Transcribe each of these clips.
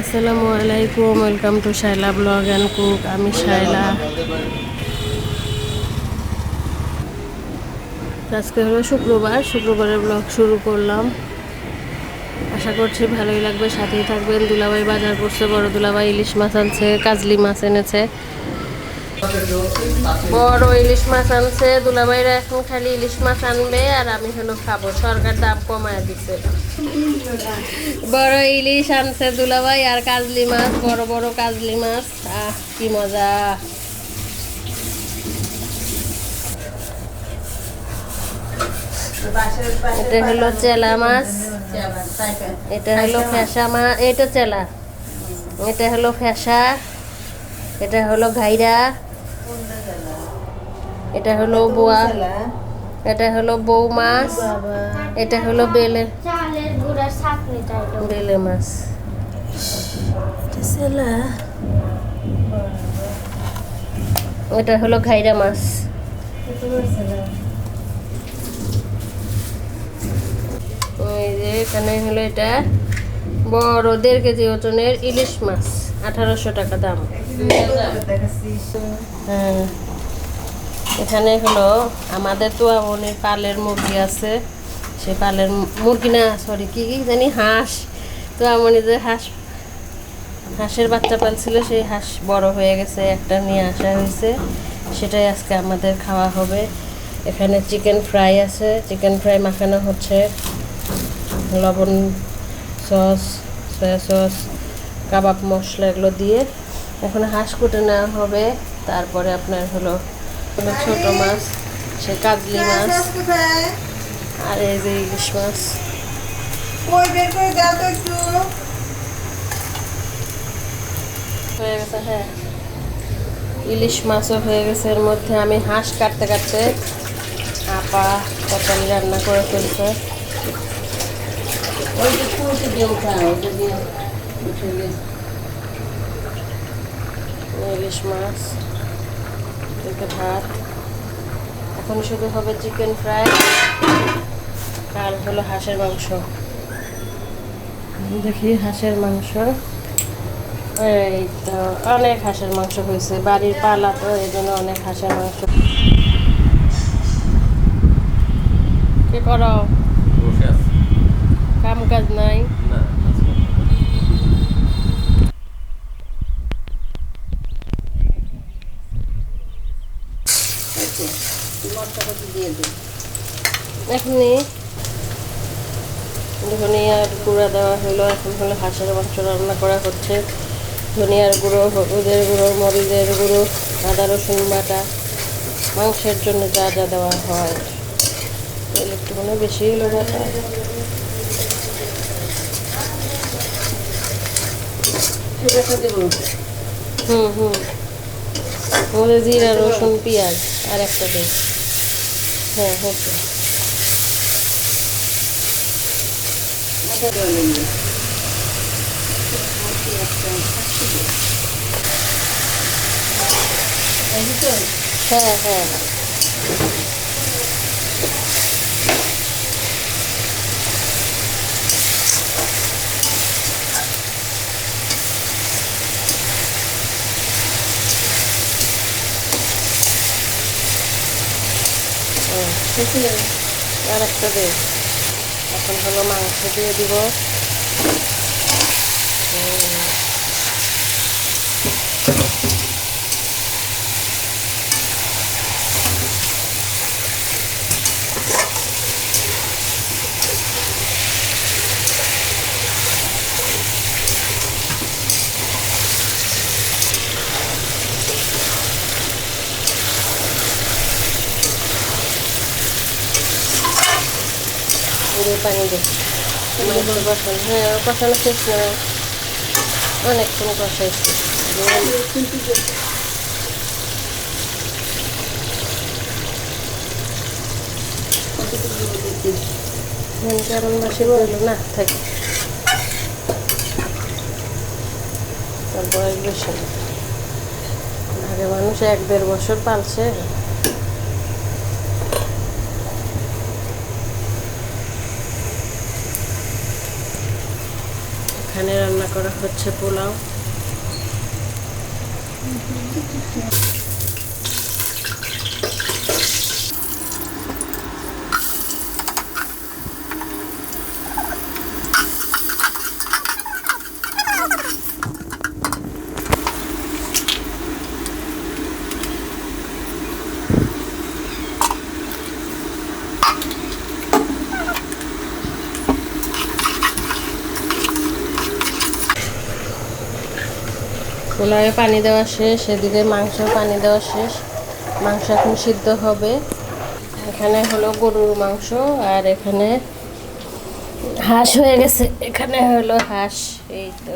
আসসালামু আলাইকুম, welcome to Shaila blog and cook. আমি শাইলা আজকে হলো শুক্রবার, শুক্রবারের ব্লগ শুরু করলাম। আশা করছি ভালোই লাগবে, সাথেই থাকবেন। দুলাভাই বাজার করছে, বড় দুলাভাই ইলিশ মাছ আনছে, কাজলি মাছ এনেছে। বড় ইলিশ মাছ আনছে, দুলাভাইরা এখন খালি ইলিশ মাছ আনবে আর আমি হলো খাব। সরকার দাম কমায় দিছে। বড় ইলিশ আনছে দুলাভাই আর কাজলি মাছ, বড় বড় কাজলি মাছ। আহ, কি মজা। এটা হলো চেলা মাছ। এটা হলো ফেসা মাছ এটা চেলা। এটা হলো ফেসা। এটা হলো ঘাইরা এটা হলো বোয়া এটা হলো বউ মাছ এটা হলো বেলে বেলে মাছ। এটা হলো ঘাইরা মাছ। এই যে এখানে হলো এটা বড় দেড় কেজি ওজনের ইলিশ মাছ আঠারোশো টাকা দাম। হ্যাঁ। এখানে হলো আমাদের তো আমনের পালের মুরগি আছে। সে পালের মুরগি না সরি কি কি জানি? হাঁস। তো আমনি যে হাঁস, হাঁসের বাচ্চা পালছিল, সেই হাঁস বড় হয়ে গেছে, একটা নিয়ে আসা হয়েছে। সেটাই আজকে আমাদের খাওয়া হবে। এখানে চিকেন ফ্রাই আছে। চিকেন ফ্রাই মাখানো হচ্ছে। লবণ সস, সয়া সস, কাবাব মশলা এগুলো দিয়ে। এখন হাঁস কুটে নেওয়া হবে। তারপরে আপনার হলো ছোট মাছ সে কাজলি মাছ আর এই যে ইলিশ মাছ। হয়ে গেছে হ্যাঁ। ইলিশ মাছও হয়ে গেছে এর মধ্যে। আমি হাঁস কাটতে কাটতে আপা তরকারি রান্না করে ফেলছে। ওই যে কুড়তে দিয়ে উঠা ওটা দিয়ে উঠে ইলিশ মাছ। এদিকে ভাত। এখন শুধু হবে চিকেন ফ্রাই আর হলো হাঁসের মাংস। দেখি হাঁসের মাংস। এই তো অনেক হাঁসের মাংস হয়েছে। বাড়ির পালা তো এই জন্য অনেক হাঁসের মাংস। কি করো? কাম কাজ না আজকে মশলাপাতি দিয়ে দিই এখনই। ধনিয়ার গুঁড়া দেওয়া হলো এখন হলো হাঁসের মাংস রান্না করা হচ্ছে। ধনিয়ার গুঁড়ো হলুদের গুঁড়ো মরিচের গুঁড়ো আদা রসুন বাটা মাংসের জন্য যা যা দেওয়া হয়। তেল একটু মনে বেশি হলো বাটা। হুম হুম। জিরা রসুন পেঁয়াজ আর একটা দিই হ্যাঁ হচ্ছে মাথা দেওয়া নেই হ্যাঁ হ্যাঁ হুম, আর একটা দে এখন হলো মাংস দিয়ে দিব। দিয়ে পানি দে মাংস কষানো হ্যাঁ কষানো শেষ না। অনেকক্ষণ কষাইছি। কারণ মাসে বলল, না, থাকি। তার বয়স বেশি না। আগে মানুষ এক দেড় বছর পালছে। এখানে রান্না করা হচ্ছে পোলাও। পোলাওয়ে পানি দেওয়া শেষ, এদিকে মাংস পানি দেওয়া শেষ। মাংস এখন সিদ্ধ হবে। এখানে হলো গরুর মাংস আর এখানে হাঁস হয়ে গেছে। এখানে হলো হাঁস, এই তো।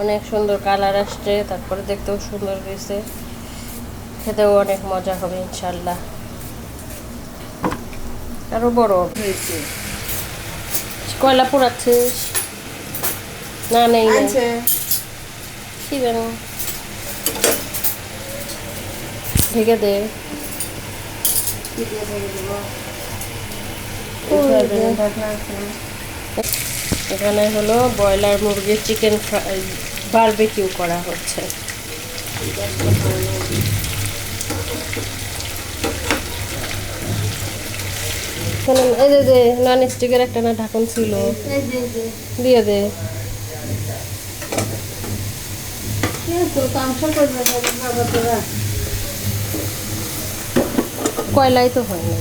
অনেক সুন্দর কালার আসছে, তারপরে দেখতেও সুন্দর হয়েছে। খেতেও অনেক মজা হবে, ইনশাল্লাহ। আরও বড় হয়েছে। কয়লা পোড়াচ্ছিস? না, নেই কি জানো ঢেকে দে। এখানে হলো ব্রয়লার মুরগির চিকেন ফ্রাই বারবিকিউ করা হচ্ছে। এই যে নন স্টিকের একটা না ঢাকন ছিল। দিয়ে দে। কয়লাই তো হয় না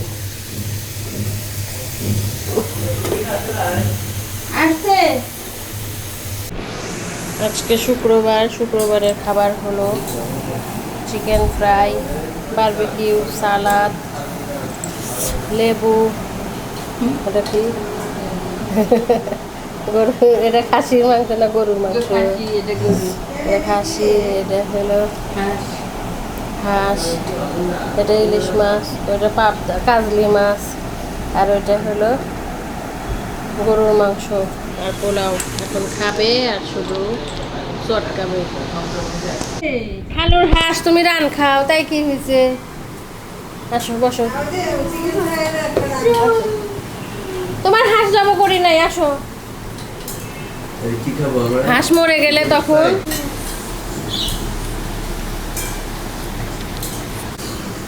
আজকে শুক্রবার শুক্রবারের খাবার হলো চিকেন ফ্রাই বারবিকিউ সালাদ লেবু। এটা কি? গরু এটা খাসির মাংস না গরুর মাংস? এটা খাসি এটা হলো হাঁস। এটা ইলিশ মাছ ওটা পাবদা কাজলি মাছ আর ওইটা হলো গরুর মাংস। আর পোলাও এখন খাবে আর শুধু চটকাবে। খালুর হাঁস তুমি রান খাও তাই কি হয়েছে? আসো বসো। তোমার হাঁস যাব করি নাই আসো। হাঁস মরে গেলে তখন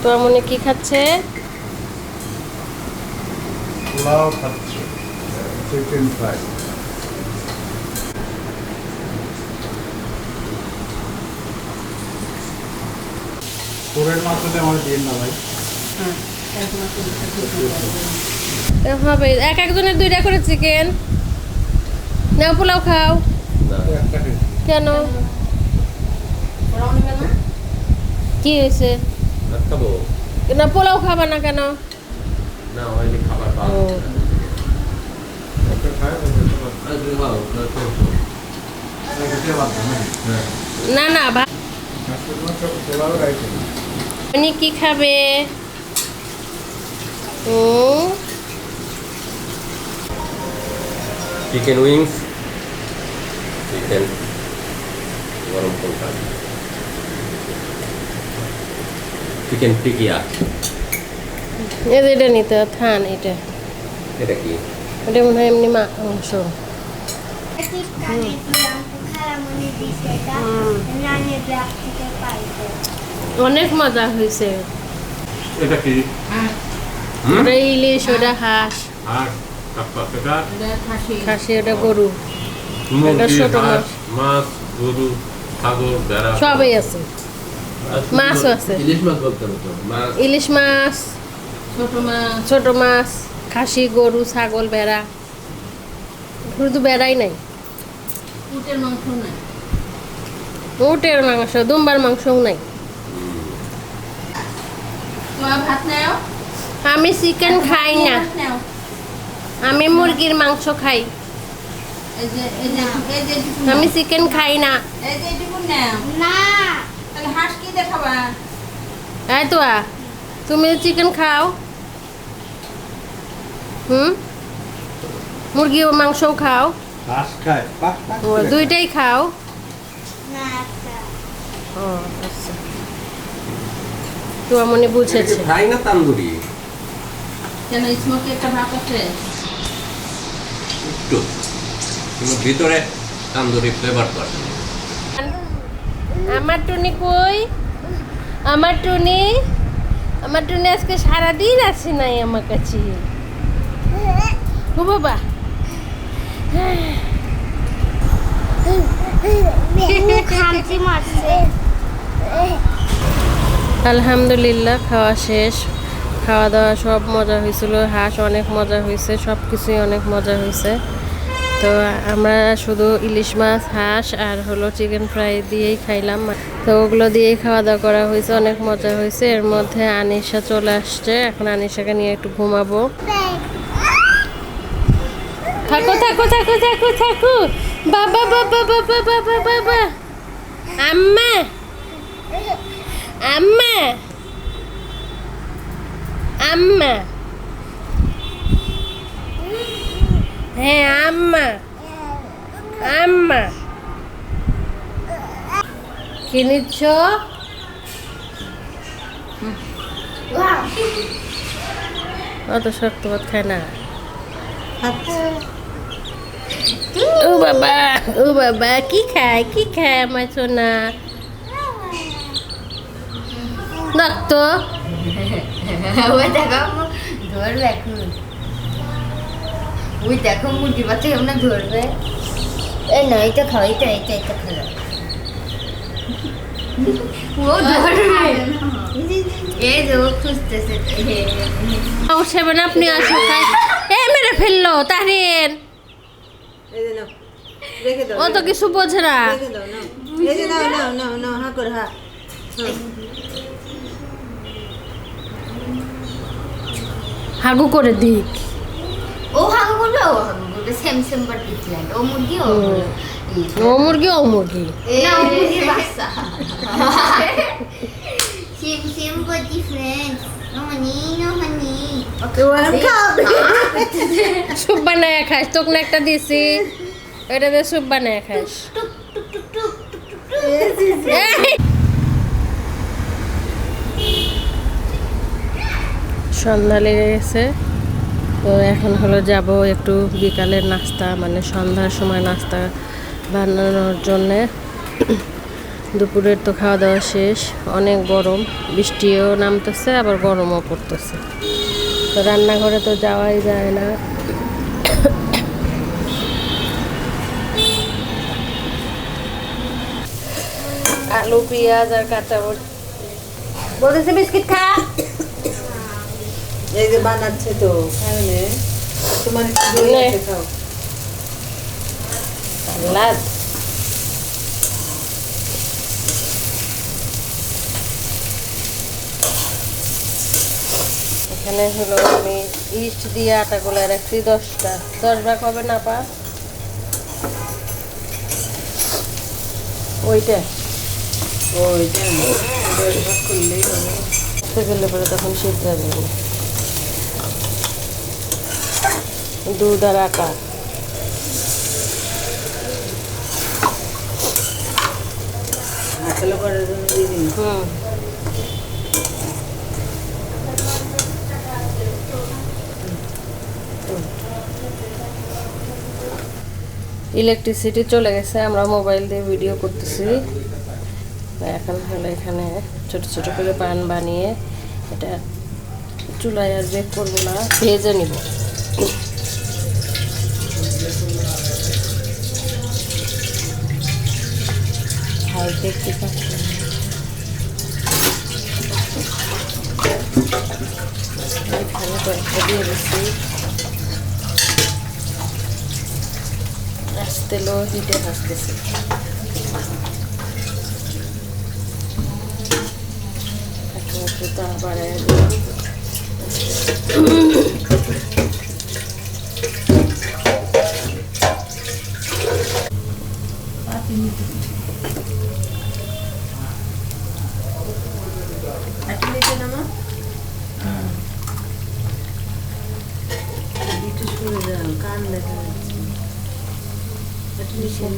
তো মনে কি খাচ্ছে পোলাও খাচ্ছে চিকেন ফ্রাই তোরের মাছটা আমার দিয়ে না ভাই হবে এক একজনের দুইটা করে চিকেন নাও পোলাও খাও কেন কি হয়েছে না পোলাও খাবা না কেন না ও। না না না না উনি কি খাবে হুম চিকেন উইংস চিকেন গরম কোনটা চিকেন টিকিয়া এটা নিতে থান এটা। এটা কি? এটা মনে হয় এমনি মাংস অনেক মজা হয়েছে। এটা কি? ওটা ইলিশ ওটা হাঁস। এটা খাসি ওটা গরু। হাঁস মাছ গরু ছাগল ভেড়া সবই আছে। মাছও আছে। ইলিশ মাছ বলতে মাছ। ইলিশ মাছ ছোট মাছ। ছোট মাছ খাসি গরু ছাগল ভেড়া। শুধু বেড়াই নাই। উটের মাংস নাই। উটের মাংস দুম্বার মাংসও নাই। তোমার ভাত নাও? আমি চিকেন খাই না। আমি মুরগির মাংস খাই এই যে এই যে এই যে এটুকু আমি চিকেন খাই না। এই যে এটুকু নাও না। তাহলে হাঁস কি দেখাবা? এই তো তুমি চিকেন খাও হুম? মুরগি ও মাংসও খাও। দুইটাই খাও। ও আচ্ছা। তো মনে বুঝেছে। ফ্রাই না তান্দুরি? কেন স্মোকি একটা ভাত আছে? একটু। কিন্তু ভিতরে তান্দুরি ফ্লেভার করে আমার টুনি কই? আমার টুনি? আমার টুনি আজকে সারাদিন আসে নাই আমার কাছে। ও বাবা। আলহামদুলিল্লাহ, খাওয়া শেষ। খাওয়া দাওয়া সব মজা হয়েছিল, হাঁস অনেক মজা হয়েছে সব কিছুই অনেক মজা হয়েছে। তো আমরা শুধু ইলিশ মাছ, হাঁস আর হলো চিকেন ফ্রাই দিয়েই খাইলাম। তো ওগুলো দিয়েই খাওয়া দাওয়া করা হয়েছে, অনেক মজা হয়েছে। এর মধ্যে আনিশা চলে আসছে। এখন আনিশাকে নিয়ে একটু ঘুমাবো। থাকো থাকো থাকো থাকো থাকো। বাবা বাবা বাবা বাবা বাবা। আম্মা। আম্মা। আম্মা। হ্যাঁ আম্মা আম্মা। কি নিচ্ছ? অত শক্ত ভাত খায় না। ও বাবা ও বাবা, কি খায় কি খায় আমার সোনা? দেখো, ধরবে এখন। ওই দেখো মুরগি বাচ্চা কেমন ধরবে? এই না এটা খাও এটা এটা এটা খাও। ও ধরবে। এই যে ও খুঁজতেছে। ও আপনি আসুন এ মেরে ফেলল তাহরিন। ও তো কিছু বোঝে না। হাগু করে দিক। করবে সেম সেম বাট ডিফারেন্ট ও মুরগি ও ও মুরগি ও মুরগি না ও বাচ্চা same same but different soup বানায় খাস তোকে না একটা দিছি এটা দিয়ে স্যুপ বানায় খাস সন্ধ্যা লেগে গেছে তো এখন হলো যাব একটু বিকালের নাস্তা মানে সন্ধ্যার সময় নাস্তা বানানোর জন্যে। দুপুরের তো খাওয়া দাওয়া শেষ, অনেক গরম, বৃষ্টিও নামতেছে, আবার গরমও পড়তেছে। তো রান্নাঘরে তো যাওয়াই যায় না। আলু, পেঁয়াজ আর কাঁচা বলতেছে বিস্কিট খা। এই যে বানাচ্ছে তো খাও নে তোমার একটু দই আছে খাও। লাদ এখানে হলো আমি ইস্ট দিয়ে আটা গোলা রাখছি দশটা। দশ ভাগ হবে না পা? ওইটা? ওইটা দশ ভাগ করলেই হবে। গেলে পরে তখন শীত যাবে না। দুধ আর আটা। হুম। ইলেকট্রিসিটি চলে গেছে আমরা মোবাইল দিয়ে ভিডিও করতেছি। এখন হলো এখানে ছোট ছোট করে পান বানিয়ে এটা চুলায় আর বেক করব না ভেজে নিব। দেখতে পাচ্ছি এখানে কয়েকটা দিয়ে দিচ্ছি আস্তে লো হিটে ভাজতেছি এখন ശരി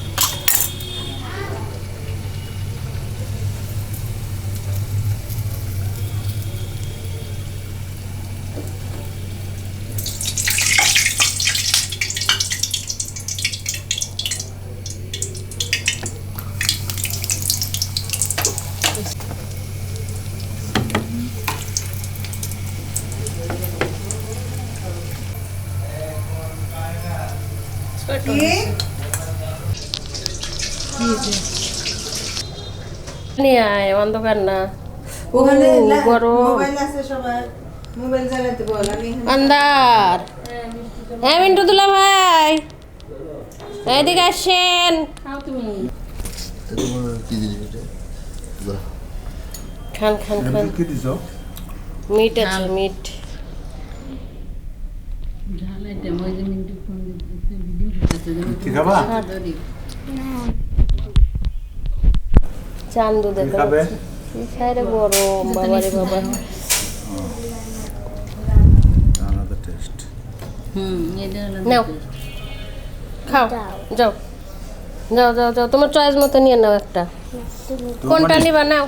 নিয়ে আয় অন্ধকার না। ওখানে গরম। মোবাইল আছে সবাই মোবাইল চালাতে বল আমি এখানে- আন্দার হ্যাঁ মিন্টু দুলা ভাই। এদিকে আসেন। কি জিনিস এটা? বাহ, খান খান খান। মিট আছে চান্দু দেখো খাবে? খাইরে গরম বাবারে বাবা। আলাদা টেস্ট নাও। খাও যাও। যাও যাও যাও। তোমার চয়েস মতো নিয়ে নাও একটা। কোনটা নিবা? নাও।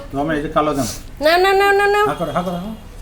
না না না না না হা করো হা করো হা।